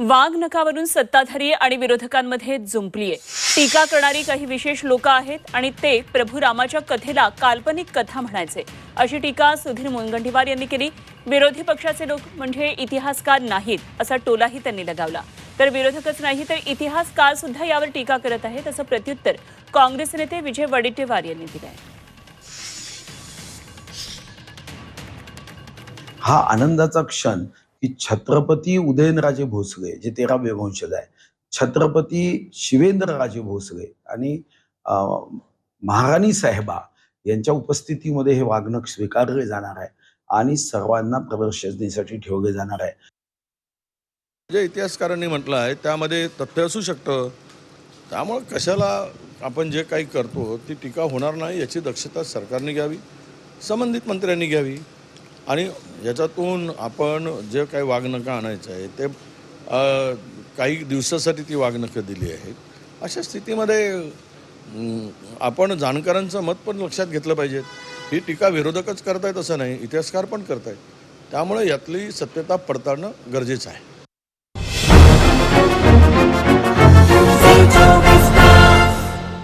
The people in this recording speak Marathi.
वाघ नकावरून सत्ताधारी आणि विरोधकांमध्ये जुंपलीये. टीका करणारी काही विशेष लोक आहेत आणि ते प्रभू रामाच्या कथेला काल्पनिक कथा म्हणायचे. अशी टीका सुधीर मुनगंटीवार यांनी केली. विरोधी पक्षाचे लोक म्हणजे इतिहासकार नाहीत असा टोलाही त्यांनी लगावला. तर विरोधकच नाही तर इतिहासकार सुद्धा यावर टीका करत आहेत असं प्रत्युत्तर काँग्रेस नेते विजय वडेट्टीवार यांनी दिलं आहे हा आनंदाचा क्षण की छत्रपती उदयनराजे भोसले जे तेरावे वंशज आहे छत्रपती शिवेंद्रराजे भोसले आणि अं, महाराणी साहेबा यांच्या उपस्थितीमध्ये हे वागणं स्वीकारले जाणार आहे आणि सर्वांना प्रदर्शनीसाठी ठेवले जाणार आहे. जे इतिहासकारांनी म्हटलं आहे त्यामध्ये तथ्य असू शकतं. त्यामुळं कशाला आपण जे काही करतो ती टीका होणार नाही याची दक्षता सरकारने घ्यावी संबंधित मंत्र्यांनी घ्यावी. आणि याच्यातून आपण जे काही वागणकं आणायचं आहे ते काही दिवसासाठी ती वागणकं दिली आहेत. अशा स्थितीमध्ये आपण जाणकारांचं मत पण लक्षात घेतलं पाहिजे. ही टीका विरोधकच करतायत असं नाही इतिहासकार पण करतायत. त्यामुळे यातली सत्यता पडताळणं गरजेचं आहे.